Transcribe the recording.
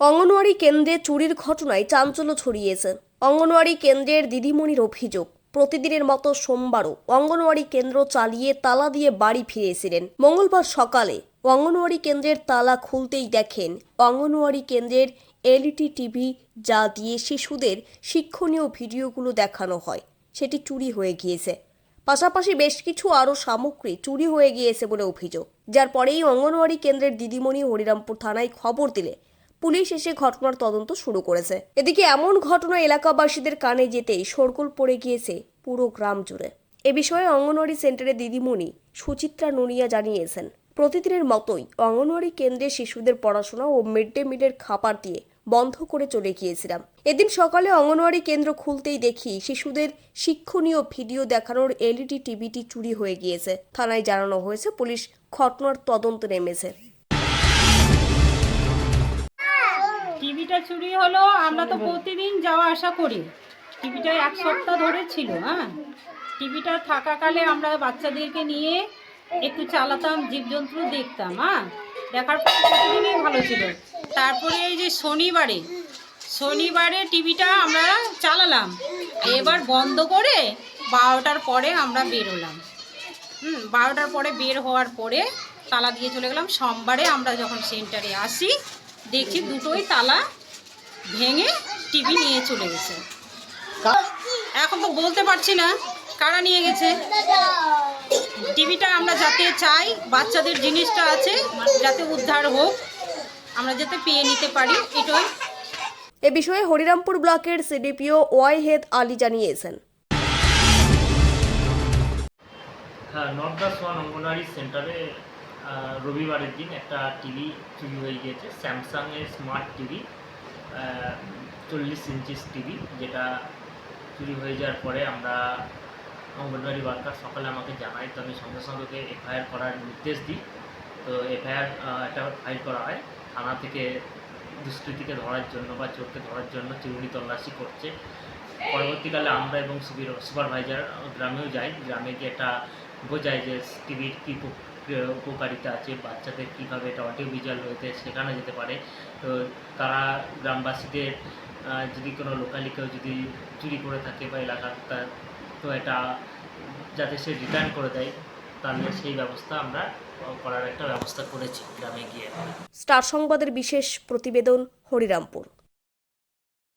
অঙ্গনওয়াড়ি কেন্দ্রে চুরির ঘটনায় চাঞ্চল্য ছড়িয়েছে। অঙ্গনওয়াড়ি কেন্দ্রের দিদিমণির অভিযোগ, প্রতিদিনের মতো সোমবারও অঙ্গনওয়াড়ি কেন্দ্র চালিয়ে তালা দিয়ে বাড়ি ফিরেছিলেন। মঙ্গলবার সকালে অঙ্গনওয়াড়ি কেন্দ্রের তালা খুলতেই দেখেন, অঙ্গনওয়াড়ি কেন্দ্রের এলইডি টিভি যা দিয়ে শিশুদের শিক্ষণীয় ভিডিওগুলো দেখানো হয়, সেটি চুরি হয়ে গিয়েছে। পাশাপাশি বেশ কিছু আরও সামগ্রী চুরি হয়ে গিয়েছে বলে অভিযোগ, যার পরেই অঙ্গনওয়াড়ি কেন্দ্রের দিদিমণি হরিরামপুর থানায় খবর দিলে পুলিশ এসে ঘটনার তদন্ত শুরু করেছে। এদিকে এমন ঘটনা এলাকাবাসীদের কানে যেতেই শোরগোল পড়ে গিয়েছে পুরো গ্রাম জুড়ে। এ বিষয়ে অঙ্গনওয়াড়ি সেন্টারে দিদিমণি সুচিত্রা নুনিয়া জানিয়েছেন, প্রতিদিনের মতোই অঙ্গনওয়াড়ি কেন্দ্রে শিশুদের পড়াশোনা ও মিড ডে মিলের খাবার দিয়ে বন্ধ করে চলে গিয়েছিলাম। এদিন সকালে অঙ্গনওয়াড়ি কেন্দ্র খুলতেই দেখি শিশুদের শিক্ষণীয় ভিডিও দেখানোর এলইডি, টিভিটি চুরি হয়ে গিয়েছে। থানায় জানানো হয়েছে, পুলিশ ঘটনার তদন্ত নেমেছে। টিভিটা চুরি হলো আমরা তো প্রতিদিন যাওয়া আসা করি। টিভিটা এক সপ্তাহ ধরে ছিল হ্যাঁ? টিভিটা থাকাকালে আমরা বাচ্চাদেরকে নিয়ে একটু চালাতাম জীবজন্তু দেখতাম হ্যাঁ? দেখার পর প্রতিদিনই ভালো ছিল। তারপরে এই যে শনিবারে শনিবারে টিভিটা আমরা চালালাম। এবার বন্ধ করে বারোটার পরে আমরা বেরোলাম হুম বারোটার পরে বের হওয়ার পরে তালা দিয়ে চলে গেলাম। সোমবারে আমরা যখন সেন্টারে আসি দেখছি দুটোই তালা ভেঙে টিভি নিয়ে চলে গেছে। এখন তো বলতে পারছি না কারা নিয়ে গেছে। টিভিটা আমরা যাতে চাই বাচ্চাদের জিনিসটা আছে যাতে উদ্ধার হোক আমরা যাতে পেয়ে নিতে পারি এটাই। এ বিষয়ে হরিরামপুর ব্লকের সিডিপিও ওয়াইহেদ আলী জানিয়েছেন। হ্যাঁ নর্থ দা সোয়ান অঙ্গনওয়াড়ি সেন্টারে রবিবারের দিন একটা টিভি চুরি হয়ে গিয়েছে, স্যামসাংয়ের স্মার্ট টিভি চল্লিশ ইঞ্চিস টিভি, যেটা চুরি হয়ে যাওয়ার পরে আমরা অঙ্গনওয়াড়ি ওয়ার্কার সকালে আমাকে জানায়, তো আমি সঙ্গে সঙ্গে ওকে এফআইআর করার নির্দেশ দিই। তো এফআইআর একটা ফাইল করা হয়, থানা থেকে দুষ্কৃতীকে ধরার জন্য বা চোরকে ধরার জন্য চিরুনি তল্লাশি করছে। পরবর্তীকালে আমরা এবং সুপারভাইজার গ্রামেও যাই, গ্রামে গিয়ে একটা বোঝায় যে টিভির কী উপকারিতা আছে, বাচ্চাদের কীভাবে এটা অডিও ভিজুয়াল হয়েছে শেখানো যেতে পারে। তো তারা গ্রামবাসীদের যদি কোনো লোকালি কেউ যদি চুরি করে থাকে বা এলাকার, তা- তো এটা যাতে সে রিটার্ন করে দেয়, তাহলে সেই ব্যবস্থা আমরা করার একটা ব্যবস্থা করেছি গ্রামে গিয়ে। স্টার সংবাদের বিশেষ প্রতিবেদন হরিরামপুর।